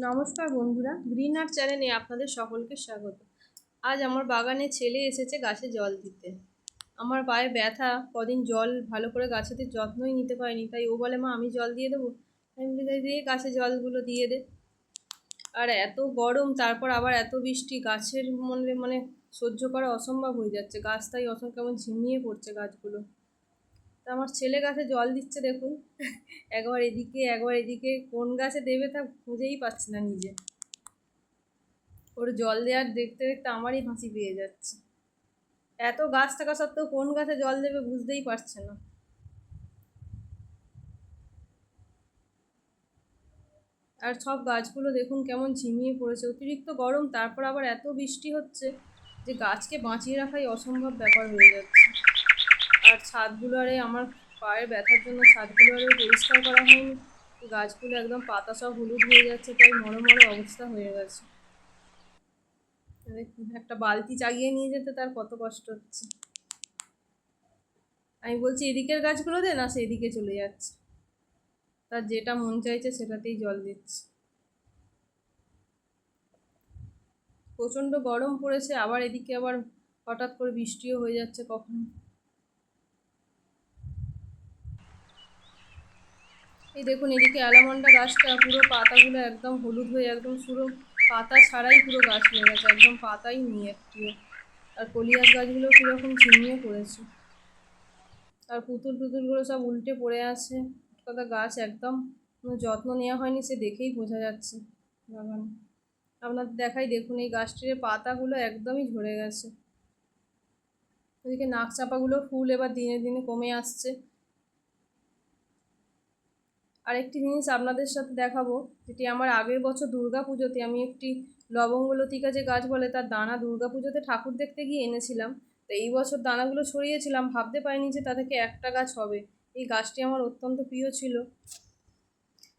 নমস্কার বন্ধুরা green art চ্যানেলে আপনাদের সকলকে স্বাগত। আজ আমার বাগানে ছেলে এসেছে গাছে জল দিতে। আমার পায়ে ব্যথা, কদিন জল ভালো করে গাছেতে যত্নই নিতে পারিনি, তাই ও বলে, মা, আমি জল দিয়ে দেবো? আমি বলি, "তাই দিয়ে গাছে জলগুলো দিয়ে দে। আর এত গরম, তারপর আবার এত বৃষ্টি, গাছের মনে মানে সহ্য করা অসম্ভব হয়ে যাচ্ছে। গাছ তাই অসম, কেমন ঝিমিয়ে পড়ছে গাছগুলো। তা আমার ছেলে গাছে জল দিচ্ছে দেখুন। একবার এদিকে একবার এদিকে, কোন গাছে দেবে তা খুঁজেই পাচ্ছে না নিজে। ওর জল দেওয়ার দেখতে দেখতে আমারই হাসি পেয়ে যাচ্ছে। এত গাছ থাকা সত্ত্বেও কোন গাছে জল দেবে বুঝতেই পারছে না। আর সব গাছগুলো দেখুন কেমন ঝিমিয়ে পড়েছে। অতিরিক্ত গরম, তারপর আবার এত বৃষ্টি হচ্ছে যে গাছকে বাঁচিয়ে রাখাই অসম্ভব ব্যাপার হয়ে যাচ্ছে। আর ছাদগুলো আরে আমার পায়ের ব্যথার জন্য ছাদগুলো আরে পরিষ্কার করা হয়নি। গাছগুলো একদম পাতা সব হলুদ হয়ে যাচ্ছে, তাই মরো মরো অবস্থা হয়ে গেছে। একটা বালতি চাগিয়ে নিয়ে যেতে তার কত কষ্ট হচ্ছে। আমি বলছি, এদিকের গাছগুলো দে না সেদিকে চলে যাচ্ছে। তার যেটা মন চাইছে সেটাতেই জল দিচ্ছে। প্রচণ্ড গরম পড়েছে, আবার এদিকে আবার হঠাৎ করে বৃষ্টিও হয়ে যাচ্ছে কখন। এই দেখুন, এদিকে অ্যালামন্ডা গাছটা পুরো পাতাগুলো একদম হলুদ হয়ে, একদম পুরো পাতা ছাড়াই পুরো গাছ হয়ে গেছে, একদম পাতাই নেই একটিও। আর কলিয়াস গাছগুলো কীরকম ঝিমিয়ে পড়েছে। আর পুতুল টুতুলগুলো সব উল্টে পড়ে আছে। কথা গাছ একদম যত্ন নেওয়া হয়নি, সে দেখেই বোঝা যাচ্ছে। বাগানে। আপনাদের দেখাই, দেখুন, এই গাছটির পাতাগুলো একদমই ঝরে গেছে। ওদিকে নাক চাপাগুলো ফুল এবার দিনে দিনে কমে আসছে। আরেকটি জিনিস আপনাদের সাথে দেখাবো, যেটি আমার আগের বছর দুর্গা পুজোতে আমি একটি লবঙ্গলতিকা যে গাছ বলে তার দানা দুর্গা পুজোতে ঠাকুর দেখতে গিয়ে এনেছিলাম। তো এই বছর দানাগুলো ছড়িয়েছিলাম, ভাবতে পারিনি যে তা থেকে একটা গাছ হবে। এই গাছটি আমার অত্যন্ত প্রিয় ছিল।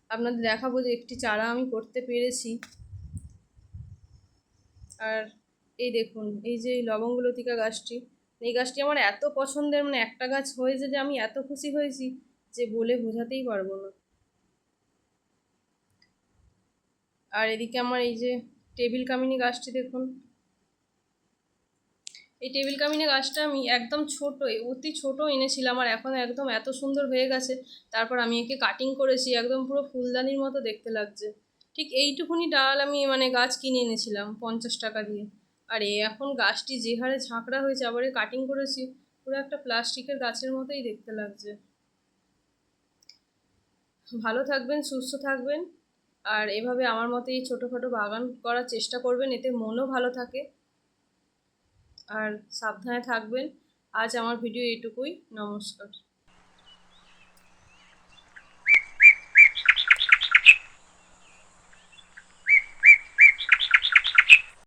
আপনাদের দেখাবো যে একটি চারা আমি করতে পেরেছি। আর এই দেখুন, এই যে লবঙ্গলতিকা গাছটি, এই গাছটি আমার এত পছন্দের মানে একটা গাছ হয়েছে যে আমি এত খুশি হয়েছি যে বলে বোঝাতেই পারব না। আর এদিকে আমার এই যে টেবিল কামিনী গাছটি দেখুন। এই টেবিল কামিনী গাছটা আমি একদম ছোট অতি ছোট এনেছিলাম আর এখন একদম এত সুন্দর হয়ে গেছে। তারপর আমি একে কাটিং করেছি, একদম পুরো ফুলদানির মতো দেখতে লাগছে। ঠিক এইটুকুনি ডাল আমি মানে গাছ কিনে এনেছিলাম পঞ্চাশ টাকা দিয়ে। আর এ এখন গাছটি যে হারে ঝাঁকড়া হয়েছে, আবার কাটিং করেছি, পুরো একটা প্লাস্টিকের গাছের মতোই দেখতে লাগছে। ভালো থাকবেন, সুস্থ থাকবেন। আর এভাবে আমার মতে এই ছোটোখাটো বাগান করার চেষ্টা করবেন, এতে মনও ভালো থাকে। আর সাবধানে থাকবেন। আজ আমার ভিডিও এটুকুই নমস্কার।